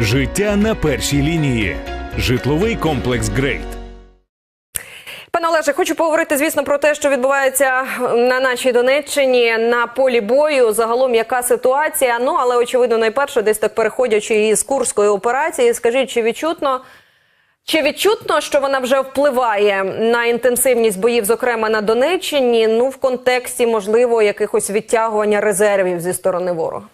Життя на першій лінії. Житловий комплекс Грейт. Пане Олеже, хочу поговорити, звісно, про те, що відбувається на нашій Донеччині на полі бою. Загалом яка ситуація? Ну але очевидно, найперше, десь так переходячи із курської операції, скажіть, чи відчутно? Чи відчутно, що вона вже впливає на інтенсивність боїв, зокрема на Донеччині, ну в контексті можливо якихось відтягування резервів зі сторони ворога?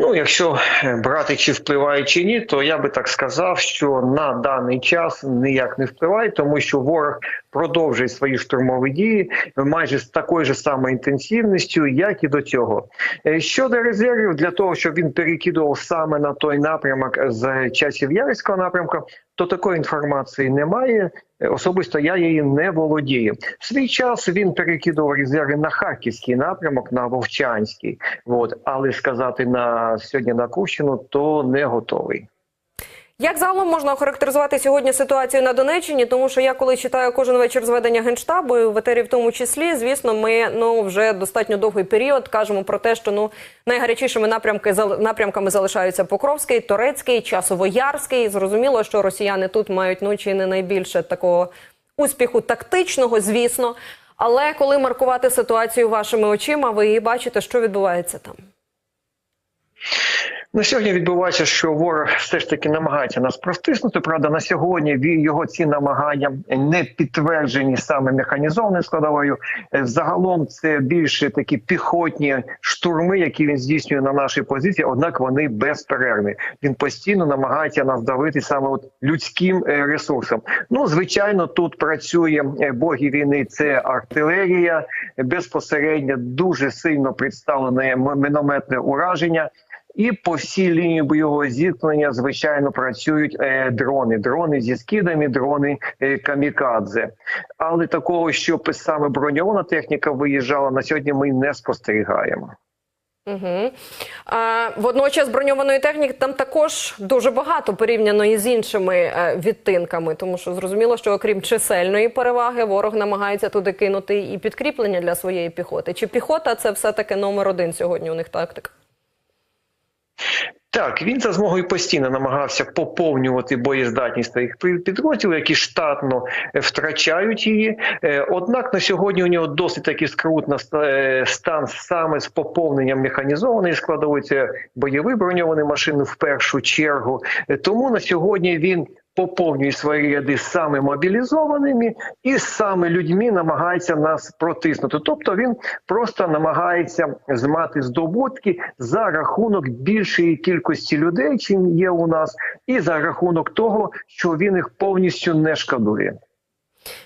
Ну, якщо е, брати чи впливає чи ні, то я би так сказав, що на даний час ніяк не впливає, тому що ворог продовжує свої штурмові дії майже з такою ж самою інтенсивністю, як і до цього. Е, Щодо резервів, для того, щоб він перекидував саме на той напрямок з часів Ярського напрямку, то такої інформації немає. Е, Особисто я її не володію. В свій час він перекидував резерви на харківський напрямок, на Вовчанський. От, але сказати на сьогодні на Кущину, то не готовий. Як загалом можна охарактеризувати сьогодні ситуацію на Донеччині? Тому що я коли читаю кожен вечір зведення генштабу, і в етері в тому числі, звісно, ми ну вже достатньо довгий період кажемо про те, що ну найгарячішими напрямки напрямками залишаються Покровський, Торецький, Часово-Ярський. Зрозуміло, що росіяни тут мають ну чи не найбільше такого успіху тактичного, звісно. Але коли маркувати ситуацію вашими очима, ви і бачите, що відбувається там. На сьогодні відбувається, що ворог все ж таки намагається нас простиснути. Правда, на сьогодні його ці намагання не підтверджені саме механізованою складовою. Е, Загалом це більше такі піхотні штурми, які він здійснює на нашій позиції. Однак вони безперервні. Він постійно намагається нас давити саме от людським е, ресурсом. Ну звичайно, тут працює е, боги війни. Це артилерія безпосередньо дуже сильно представлене мінометне ураження. І по всій лінії бойового зіткнення, звичайно, працюють е, дрони, дрони зі скидами, дрони е, камікадзе. Але такого, щоб саме броньована техніка виїжджала на сьогодні, ми не спостерігаємо. Угу. А, водночас броньованої техніки там також дуже багато порівняно із іншими е, відтинками, тому що зрозуміло, що окрім чисельної переваги, ворог намагається туди кинути і підкріплення для своєї піхоти. Чи піхота це все таки номер один сьогодні у них тактика? Так, він за змогою постійно намагався поповнювати боєздатність своїх пі- підрозділів, які штатно е, втрачають її. Е, Однак на сьогодні у нього досить таки скрутна е, стан саме з поповненням механізованої складової це бойові броньовані машини в першу чергу. Тому на сьогодні він. Поповнює свої ряди саме мобілізованими і саме людьми намагається нас протиснути. Тобто він просто намагається змати здобутки за рахунок більшої кількості людей, чим є у нас, і за рахунок того, що він їх повністю не шкодує.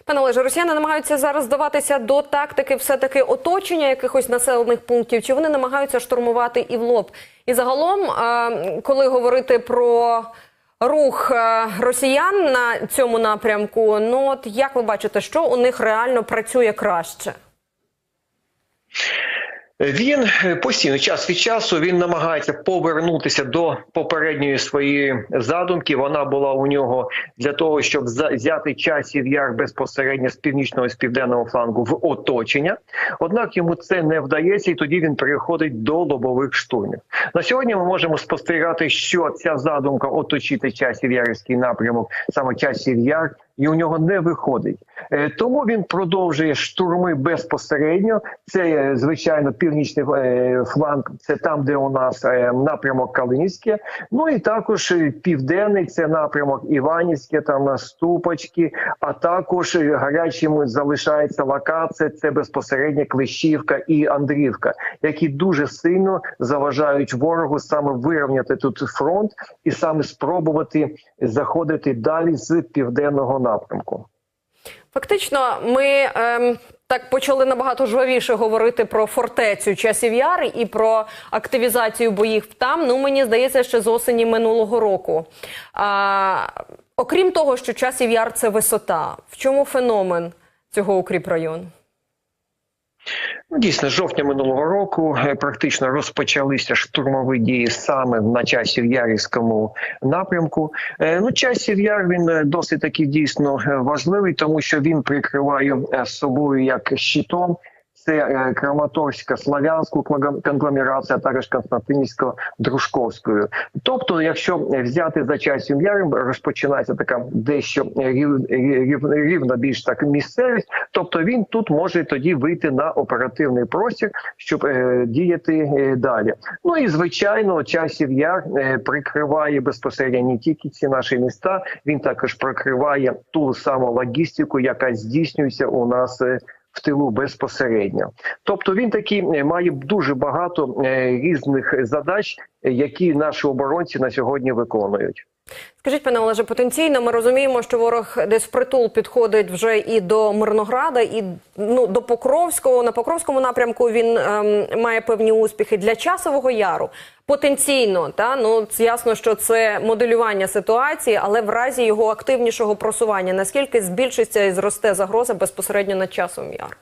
Пане Олеже, росіяни намагаються зараз здаватися до тактики все-таки оточення якихось населених пунктів, чи вони намагаються штурмувати і в лоб? І загалом, е, коли говорити про рух е, росіян на цьому напрямку, ну от як ви бачите, що у них реально працює краще? Він е, постійно час від часу він намагається повернутися до попередньої своєї задумки. Вона була у нього для того, щоб взяти часів яр безпосередньо з північного і з південного флангу в оточення. Однак йому це не вдається, і тоді він переходить до лобових штурмів. На сьогодні ми можемо спостерігати, що ця задумка оточити часів ярівський напрямок, саме часів яр. І у нього не виходить, Е, тому він продовжує штурми безпосередньо. Це е, звичайно північний е, фланг, це там, де у нас напрямок Калинівське. Ну і також південний це напрямок Іванівське, там на Ступочки. А також гарячими залишається локація. Це безпосередньо Клещівка і Андрівка, які дуже сильно заважають ворогу саме вирівняти тут фронт і саме спробувати заходити далі з південного напрямку. Фактично, ми ем, так почали набагато жвавіше говорити про фортецю часів яри і про активізацію боїв там. Ну мені здається, ще з осені минулого року. А, окрім того, що часів яр це висота. В чому феномен цього укріп району? Ну, дійсно, з жовтня минулого року е, практично розпочалися штурмові дії саме на часів Ярівському напрямку. Е, Ну, часів яр він е, досить таки дійсно важливий, тому що він прикриває собою як щитом це е, Краматорська славянську конгломерацію, а також Константинівсько-Дружковською. Тобто, якщо взяти за часом яром, розпочинається така дещо рів, рів, рівна більш так місцевість. Тобто він тут може тоді вийти на оперативний простір, щоб е, діяти е, далі. Ну і звичайно, часів яр прикриває безпосередньо не тільки ці наші міста, він також прикриває ту саму логістику, яка здійснюється у нас. В тилу безпосередньо, тобто він таки е, має дуже багато е, різних задач, які наші оборонці на сьогодні виконують. Скажіть, пане Олеже, потенційно ми розуміємо, що ворог десь впритул підходить вже і до Мирнограда, і ну до Покровського. На Покровському напрямку він ем, має певні успіхи для часового яру. Потенційно, та ну ясно, що це моделювання ситуації, але в разі його активнішого просування, наскільки збільшиться і зросте загроза безпосередньо над часом яр?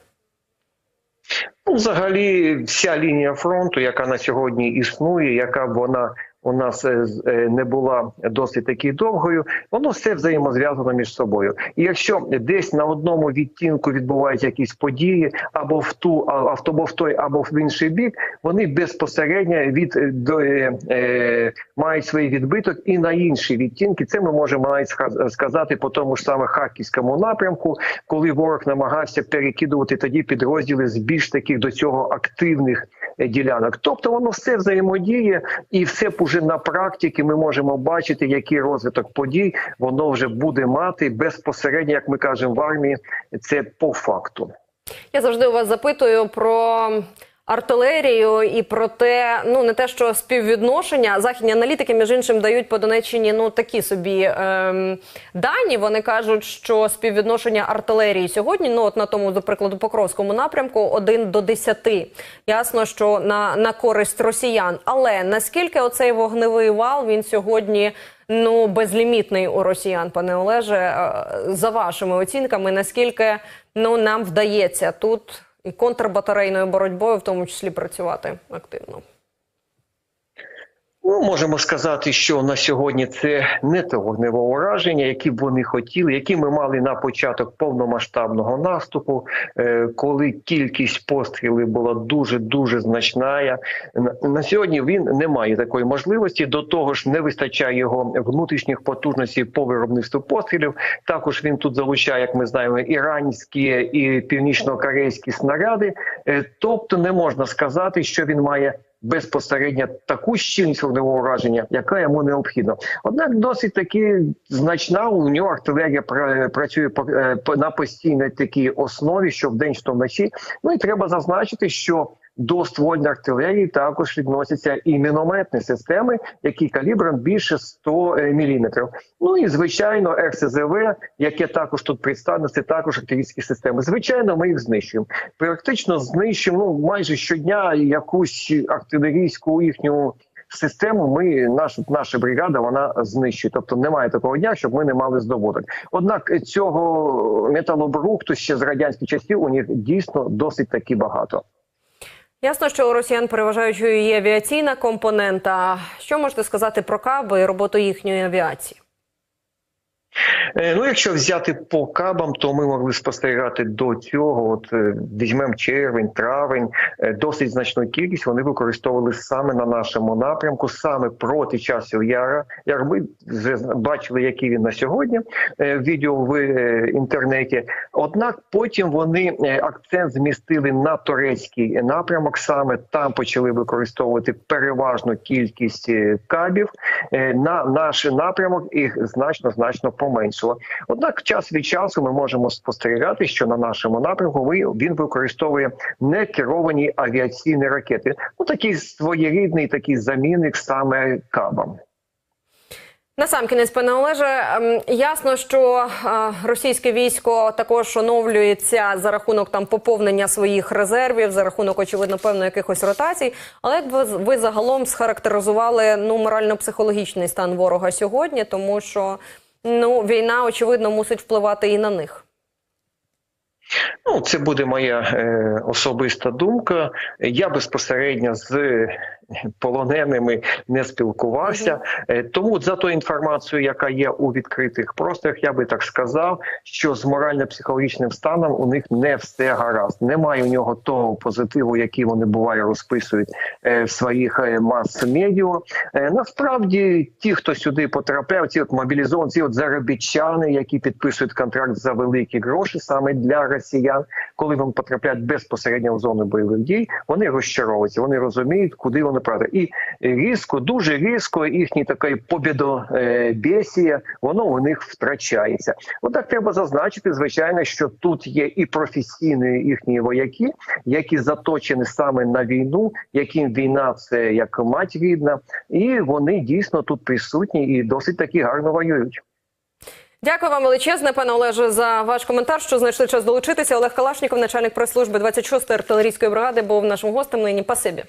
Ну, взагалі, вся лінія фронту, яка на сьогодні існує, яка вона у нас е, е, не була досить таки довгою, воно все взаємозв'язано між собою. І якщо десь на одному відтінку відбуваються якісь події, або в ту автобо в той, або в інший бік, вони безпосередньо від е, до е, мають свій відбиток і на інші відтінки. Це ми можемо навіть сказати по тому ж саме харківському напрямку, коли ворог намагався перекидувати тоді підрозділи з більш таких до цього активних ділянок. Тобто воно все взаємодіє, і все вже на практиці ми можемо бачити, який розвиток подій воно вже буде мати безпосередньо, як ми кажемо в армії, це по факту. Я завжди у вас запитую про артилерію і про те, ну не те, що співвідношення. Західні аналітики, між іншим, дають по Донеччині ну такі собі ем, дані. Вони кажуть, що співвідношення артилерії сьогодні, ну от на тому, до прикладу, Покровському напрямку, 1 до 10. Ясно, що на, на користь росіян. Але наскільки оцей вогневий вал він сьогодні ну безлімітний у росіян, пане Олеже, е, за вашими оцінками, наскільки ну нам вдається тут і контрбатарейною боротьбою, в тому числі працювати активно? Ну, можемо сказати, що на сьогодні це не те вогневе ураження, які б вони хотіли, які ми мали на початок повномасштабного наступу, е, коли кількість пострілів була дуже дуже значна. На, на сьогодні він не має такої можливості. До того ж, не вистачає його внутрішніх потужностей по виробництву пострілів. Також він тут залучає, як ми знаємо, іранські і північно-корейські снаряди. Е, тобто, не можна сказати, що він має безпосередньо таку щільність вогневого ураження, яка йому необхідна. Однак досить таки значна у нього артилерія пра- працює е, на постійній такій основі, що вдень, що вночі. Ну і треба зазначити, що до ствольної артилерії також відносяться і мінометні системи, які калібром більше 100 мм. Ну і звичайно, РСЗВ, яке також тут представлено, це також артилерійські системи. Звичайно, ми їх знищуємо. Практично знищуємо ну, майже щодня якусь артилерійську їхню. Систему ми наша наша бригада вона знищує, тобто немає такого дня, щоб ми не мали здобуток. Однак цього металобрухту ще з радянських часів у них дійсно досить таки багато. Ясно, що у росіян переважаючою є авіаційна компонента. Що можете сказати про каби і роботу їхньої авіації? Е, Ну, якщо взяти по кабам, то ми могли спостерігати до цього. От е, візьмемо червень, травень, е, досить значну кількість вони використовували саме на нашому напрямку, саме проти часів яра. Як ви вже бачили, який він на сьогодні відео в інтернеті. Однак потім вони акцент змістили на турецький напрямок. Саме там почали використовувати переважну кількість кабів. На наш напрямок їх значно значно поменшило. Однак, час від часу ми можемо спостерігати, що на нашому напрямку ви- він використовує некеровані авіаційні ракети. Ну такий своєрідний такий замінник саме кабам. Насамкінець, пане Олеже, ем, ясно, що е, російське військо також оновлюється за рахунок там поповнення своїх резервів, за рахунок, очевидно, певно, якихось ротацій. Але як ви, ви загалом схарактеризували ну морально-психологічний стан ворога сьогодні, тому що ну війна очевидно мусить впливати і на них. Ну, це буде моя е, особиста думка. Я безпосередньо з полоненими не спілкувався. Е, тому за ту інформацію, яка є у відкритих просторах, я би так сказав, що з морально-психологічним станом у них не все гаразд. Немає у нього того позитиву, який вони буває розписують е, в своїх е, мас-медіа. Е, насправді, ті, хто сюди потрапляв, ці от мобілізовані, ці от заробітчани, які підписують контракт за великі гроші саме для росіян, коли вони потрапляють безпосередньо в зону бойових дій, вони розчаровуються, вони розуміють, куди вони правда. І різко, дуже різко їхній такий побідобєсія, воно у них втрачається. Отак треба зазначити, звичайно, що тут є і професійні їхні вояки, які заточені саме на війну, яким війна це як мать рідна, і вони дійсно тут присутні і досить таки гарно воюють. Дякую вам величезне, пане Олеже, за ваш коментар. Що знайшли час долучитися. Олег Калашніков, начальник прес-служби 26-ї артилерійської бригади, був нашим гостем нині. Пасибі.